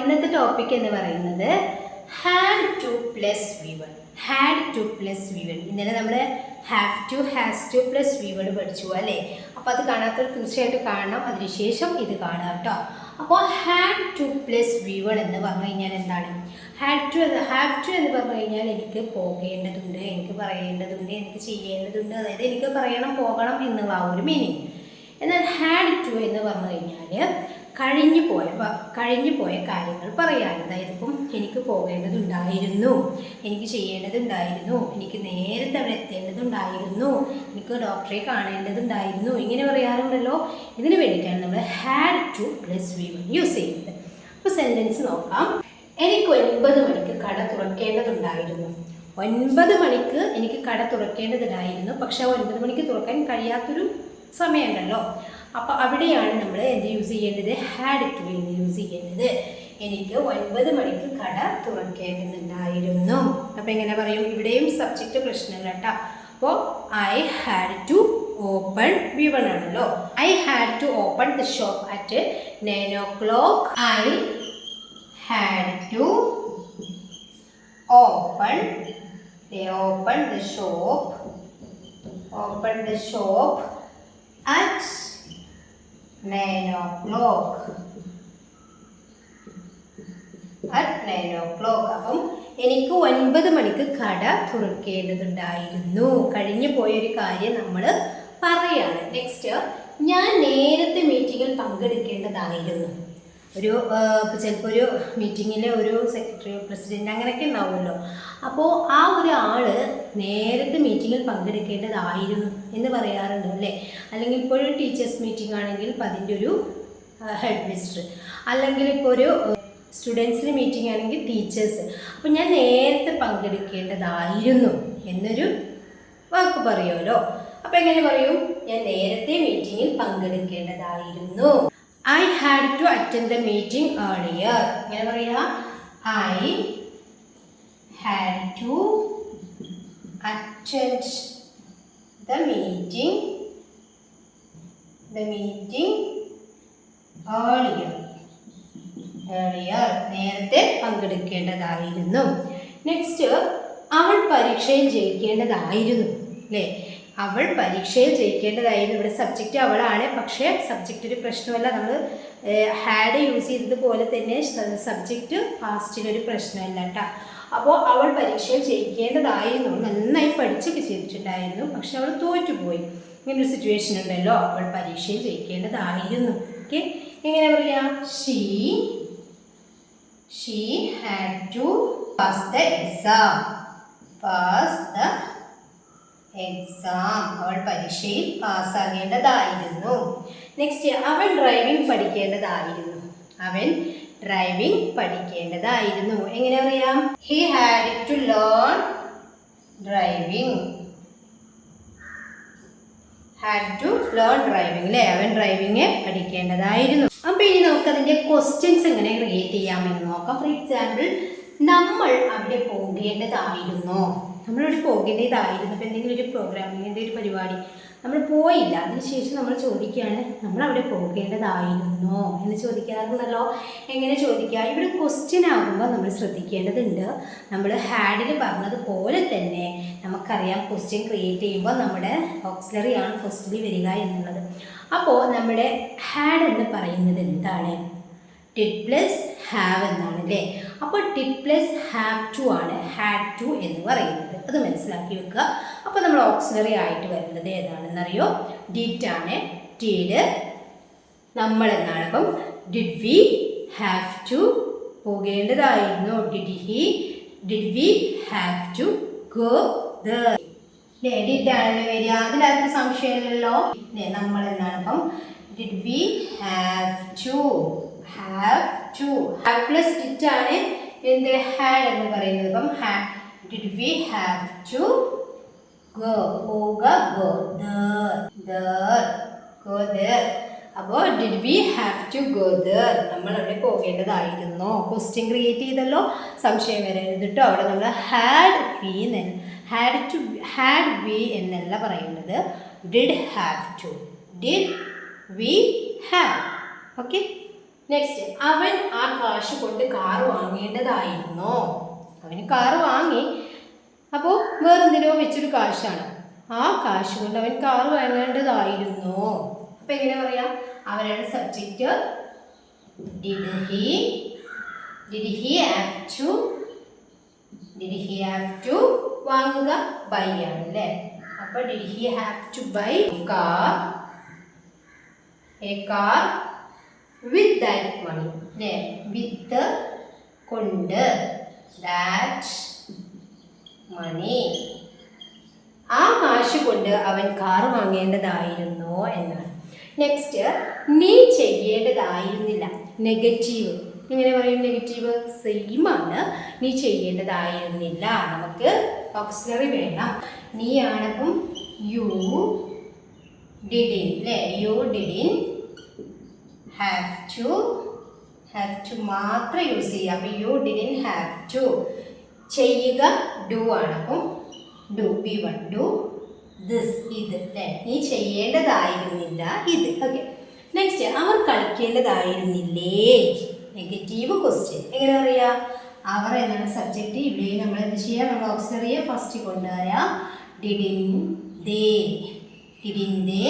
ഇന്നത്തെ ടോപ്പിക് എന്ന് പറയുന്നത് had to plus V one had to plus V one ഇന്നലെ നമ്മൾ have to has to plus V one പഠിച്ചു അല്ലേ? അപ്പോൾ അത് കാണാത്തവർ തീർച്ചയായിട്ടും കാണണം. അതിനുശേഷം ഇത് കാണാം കേട്ടോ. അപ്പോൾ had to plus V one എന്ന് പറഞ്ഞു കഴിഞ്ഞാൽ എന്താണ്? ഹാഡ് ടു എന്ന് ഹാവ് ടു എന്ന് പറഞ്ഞു കഴിഞ്ഞാൽ എനിക്ക് പോകേണ്ടതുണ്ട് എനിക്ക് പറയേണ്ടതുണ്ട് എനിക്ക് ചെയ്യേണ്ടതുണ്ട്. അതായത് എനിക്ക് പറയണം പോകണം എന്നുള്ള ആ ഒരു മീനിങ് എന്നാൽ ഹാഡ് ടു എന്ന് പറഞ്ഞു കഴിഞ്ഞാൽ കഴിഞ്ഞു പോയ കഴിഞ്ഞു പോയ കാര്യങ്ങൾ പറയാൻ. അതായത് ഇപ്പം എനിക്ക് പോകേണ്ടതുണ്ടായിരുന്നു. എനിക്ക് ചെയ്യേണ്ടതുണ്ടായിരുന്നു. എനിക്ക് നേരത്തെ അവിടെ എത്തേണ്ടതുണ്ടായിരുന്നു. എനിക്ക് ഡോക്ടറെ കാണേണ്ടതുണ്ടായിരുന്നു. ഇങ്ങനെ പറയാറുണ്ടല്ലോ. ഇതിന് വേണ്ടിയിട്ടാണ് നമ്മൾ had to plus V one use ചെയ്യുന്നത്. അപ്പോൾ സെന്റൻസ് നോക്കാം. എനിക്ക് ഒൻപത് മണിക്ക് കട തുറക്കേണ്ടതുണ്ടായിരുന്നു. ഒൻപത് മണിക്ക് എനിക്ക് കട തുറക്കേണ്ടതുണ്ടായിരുന്നു പക്ഷെ ആ ഒൻപത് മണിക്ക് തുറക്കാൻ കഴിയാത്തൊരു സമയമുണ്ടല്ലോ. അപ്പോൾ അവിടെയാണ് നമ്മൾ എന്ത് യൂസ് ചെയ്യേണ്ടത്? ഹാഡ് ടു എന്ന് യൂസ് ചെയ്യേണ്ടത്. എനിക്ക് ഒൻപത് മണിക്ക് കട തുറക്കേണ്ടതുണ്ടായിരുന്നു. അപ്പോൾ എങ്ങനെ പറയും? ഇവിടെയും സബ്ജക്റ്റ് പ്രശ്നമില്ല കേട്ടോ അപ്പോൾ I had to open V one ആണല്ലോ. I had to open the shop at nine o'clock I had to open open the shop open the shop shop 9 o'clock. At 9 o'clock. അപ്പം എനിക്ക് ഒൻപത് മണിക്ക് കട തുറക്കേണ്ടതുണ്ടായിരുന്നു. കഴിഞ്ഞു പോയൊരു കാര്യം നമ്മൾ പറയാണ്. നെക്സ്റ്റ് ഞാൻ നേരത്തെ മീറ്റിങ്ങിൽ പങ്കെടുക്കേണ്ടതായിരുന്നു. ഒരു ചിലപ്പോൾ ഒരു മീറ്റിങ്ങിൽ ഒരു സെക്രട്ടറി പ്രസിഡന്റ് അങ്ങനെയൊക്കെ ഉണ്ടാവുമല്ലോ. അപ്പോൾ ആ ഒരു ആൾ നേരത്തെ മീറ്റിങ്ങിൽ പങ്കെടുക്കേണ്ടതായിരുന്നു എന്ന് പറയാറുണ്ട് അല്ലേ? അല്ലെങ്കിൽ ഇപ്പോൾ ഒരു ടീച്ചേഴ്സ് മീറ്റിംഗ് ആണെങ്കിൽ ഇപ്പം അതിന്റെ ഒരു ഹെഡ് മിസ്റ്റർ അല്ലെങ്കിൽ ഇപ്പോൾ ഒരു സ്റ്റുഡൻസിന് മീറ്റിംഗ് ആണെങ്കിൽ ടീച്ചേഴ്സ് അപ്പോൾ ഞാൻ നേരത്തെ പങ്കെടുക്കേണ്ടതായിരുന്നു എന്നൊരു വാക്ക് പറയുമല്ലോ. അപ്പോൾ എങ്ങനെ പറയും? ഞാൻ നേരത്തെ മീറ്റിങ്ങിൽ പങ്കെടുക്കേണ്ടതായിരുന്നു. I had to attend the meeting earlier എങ്ങനെ പറയാ I had to attend the meeting the meeting earlier earlier നേരത്തെ പങ്കെടുക്കേണ്ടതായിരുന്നു. നെക്സ്റ്റ് അവൾ പരീക്ഷയിൽ ജയിക്കേണ്ടതായിരുന്നു. അല്ലേ അവൾ പരീക്ഷയിൽ ജയിക്കേണ്ടതായിരുന്നു. ഇവിടെ സബ്ജക്റ്റ് അവളാണ്. പക്ഷേ സബ്ജക്റ്റ് ഒരു പ്രശ്നമല്ല. നമ്മൾ ഹാഡ് യൂസ് ചെയ്തതുപോലെ തന്നെ സബ്ജക്റ്റ് പാസ്റ്റിനൊരു പ്രശ്നമല്ല കേട്ടോ. അപ്പോൾ അവൾ പരീക്ഷയിൽ ജയിക്കേണ്ടതായിരുന്നു. നന്നായി പഠിച്ചൊക്കെ ചെയ്തിട്ടുണ്ടായിരുന്നു. പക്ഷെ അവൾ തോറ്റുപോയി. ഇങ്ങനെ ഒരു സിറ്റുവേഷൻ ഉണ്ടല്ലോ. അവൾ പരീക്ഷയിൽ ജയിക്കേണ്ടതായിരുന്നു. ഓക്കെ എങ്ങനെ പറയാം? She she had to pass the exam pass the exam അവൾ പരീക്ഷയിൽ പാസ്സാകേണ്ടതായിരുന്നു നെക്സ്റ്റ് അവൻ ഡ്രൈവിംഗ് പഠിക്കേണ്ടതായിരുന്നു. അവൻ ഡ്രൈവിംഗ് പഠിക്കേണ്ടതായിരുന്നു. എങ്ങനെ അറിയാം? He had to learn driving had to learn driving അല്ലേ അവൻ ഡ്രൈവിംഗ് പഠിക്കേണ്ടതായിരുന്നു. അപ്പോൾ ഇനി നമുക്ക് അതിന്റെ ക്വസ്റ്റ്യൻസ് എങ്ങനെ ക്രിയേറ്റ് ചെയ്യാമെന്ന് നോക്കാം. ഫോർ എക്സാമ്പിൾ നമ്മൾ അവിടെ പോകേണ്ടതായിരുന്നോ. നമ്മളവിടെ പോകേണ്ടതായിരുന്നു. അപ്പോൾ എന്തെങ്കിലും ഒരു പ്രോഗ്രാമിങ്ങിന്റെ ഒരു പരിപാടി. നമ്മൾ പോയില്ല. അതിനുശേഷം നമ്മൾ ചോദിക്കുകയാണ് നമ്മൾ അവിടെ പോകേണ്ടതായിരുന്നോ എന്ന് ചോദിക്കാറുണ്ടല്ലോ. എങ്ങനെ ചോദിക്കുക? ഇവിടെ ക്വസ്റ്റ്യൻ ആകുമ്പോൾ നമ്മൾ ശ്രദ്ധിക്കേണ്ടതുണ്ട്. നമ്മൾ ഹാഡിൽ പറഞ്ഞതുപോലെ തന്നെ നമുക്കറിയാം ക്വസ്റ്റ്യൻ ക്രിയേറ്റ് ചെയ്യുമ്പോൾ നമ്മുടെ ഓക്സിലറി ആണ് ഫസ്റ്റിൽ വരിക എന്നുള്ളത്. അപ്പോൾ നമ്മുടെ ഹാഡ് എന്ന് പറയുന്നത് എന്താണ്? ടിഡ് പ്ലസ് ഹാവ് എന്നാണ് അല്ലേ അപ്പോൾ ടിഡ് പ്ലസ് ഹാവ് ടു ആണ്. ഹാഡ് ടു എന്ന് പറയുന്നത്. അത് മനസ്സിലാക്കി വെക്കുക. അപ്പോൾ നമ്മൾ ഓക്സിലറി ആയിട്ട് വരുന്നത് ഏതാണെന്നറിയോ? ഡിറ്റ് ആണ്. ടീഡ് നമ്മൾ എന്നാണ്? അപ്പം did we have to പോകേണ്ടതായിരുന്നു. Did he did we have to go the did ആണ് വരിക. അതിലാർക്കും സംശയമില്ലല്ലോ. ല്ലേ, നമ്മൾ എന്നാണ്? അപ്പം did we have to have to have plus did ആണ് എന്ത്? ഹാഡ് എന്ന് പറയുന്നത്. അപ്പം did we have to go പോക ഗോ ഗോ അപ്പോൾ did we have to go there നമ്മൾ അവിടെ പോകേണ്ടതായിരുന്നോ. ക്വസ്റ്റ്യൻ ക്രിയേറ്റ് ചെയ്തല്ലോ. സംശയം വരരുത് കേട്ടോ അവിടെ നമ്മൾ had we had to had we എന്നല്ല പറയുന്നത്. Did have to did we have okay next അവൻ ആ കാശ് കൊണ്ട് കാർ വാങ്ങേണ്ടതായിരുന്നു. അവന് കാർ വാങ്ങി. അപ്പോൾ വേറെന്തിനോ വെച്ചൊരു കാശാണ്. ആ കാശ് കൊണ്ട് അവൻ കാർ വാങ്ങേണ്ടതായിരുന്നു. അപ്പം എങ്ങനെ പറയാം? അവരുടെ സബ്ജക്റ്റ് ഡിഡ് ഹി വാങ്ങുക? ബൈ ആണ് അല്ലേ? അപ്പോൾ did he have to buy car a car with that money അല്ലേ വിത്ത് കൊണ്ട്. ദാറ്റ് മണി ആ കാശ് കൊണ്ട് അവൻ കാർ വാങ്ങേണ്ടതായിരുന്നു എന്നാണ്. നെക്സ്റ്റ് നീ ചെയ്യേണ്ടതായിരുന്നില്ല. നെഗറ്റീവ് ഇങ്ങനെ പറയും നെഗറ്റീവ് സെയിം ആണ്. നീ ചെയ്യേണ്ടതായിരുന്നില്ല. നമുക്ക് ഓക്സിലറി വേണം. നീ ആണപ്പം യു ഡിഡിൻ അല്ലേ you didn't have to have to മാത്രം യൂസ് ചെയ്യുക. അപ്പം യു ഡിഡിൻ ഹാവ് ടു ചെയ്യുക ഡു ആണ്. അപ്പം do B one do this ഇത്. അല്ലേ നീ ചെയ്യേണ്ടതായിരുന്നില്ല ഇത്. ഓക്കെ നെക്സ്റ്റ് അവർ കളിക്കേണ്ടതായിരുന്നില്ലേ? നെഗറ്റീവ് ക്വസ്റ്റ്യൻ എങ്ങനെ അറിയാം? അവർ എന്നാണ് സബ്ജക്റ്റ് ഇവിടെ നമ്മൾ എന്ത് ചെയ്യുക നമ്മൾ ഓക്സിലറിയെ ഫസ്റ്റ് കൊണ്ടുവരാം. Didn't they didn't they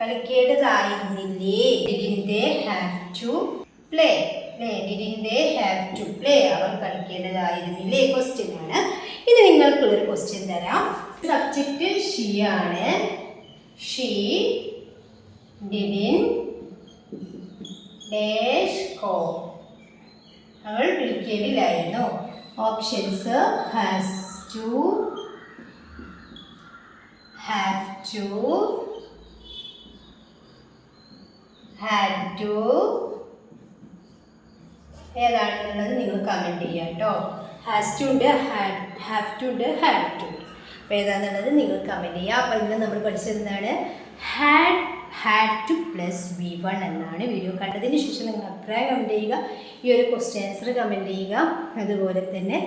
കളിക്കേണ്ടതായിരുന്നില്ലേ? Didn't they have to play അല്ലേ didn't they have to play അവർ കളിക്കേണ്ടതായിരുന്നില്ലേ? ക്വസ്റ്റ്യൻ ആണ്. ഇത് നിങ്ങൾക്കുള്ളൊരു ക്വസ്റ്റ്യൻ തരാം. സബ്ജക്റ്റ് ഷീ ആണ്. ഷീ ഡിഡിൻ കോ അവൾ വിളിക്കേണ്ടില്ലായിരുന്നു options has to have to had to ഏതാണെന്നുള്ളത് നിങ്ങൾ കമന്റ് ചെയ്യുക കേട്ടോ. ഹാസ് ടു ഉണ്ട് ഹാഡ് ഹാവ് ടു ഉണ്ട് ഹാഡ് ടു അപ്പോൾ ഏതാണെന്നുള്ളത് നിങ്ങൾ കമന്റ് ചെയ്യുക. അപ്പോൾ ഇന്ന് നമ്മൾ പഠിച്ചത് എന്താണ് had had to plus V one എന്നാണ് വീഡിയോ കണ്ടതിന് ശേഷം നിങ്ങൾ അഭിപ്രായം കമന്റ് ചെയ്യുക. ഈ ഒരു ക്വസ്റ്റ്യൻ ആൻസർ കമന്റ് ചെയ്യുക. അതുപോലെ തന്നെ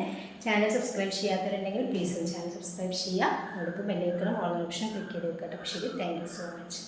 ചാനൽ സബ്സ്ക്രൈബ് ചെയ്യാത്തവരുണ്ടെങ്കിൽ പ്ലീസ് ചാനൽ സബ്സ്ക്രൈബ് ചെയ്യുക. അതോടൊപ്പം ബെല്ലൈക്കണം ഓൾ ഓപ്ഷൻ ക്ലിക്ക് ചെയ്ത് വെക്കട്ടെ ശരി താങ്ക് യു സോ മച്ച്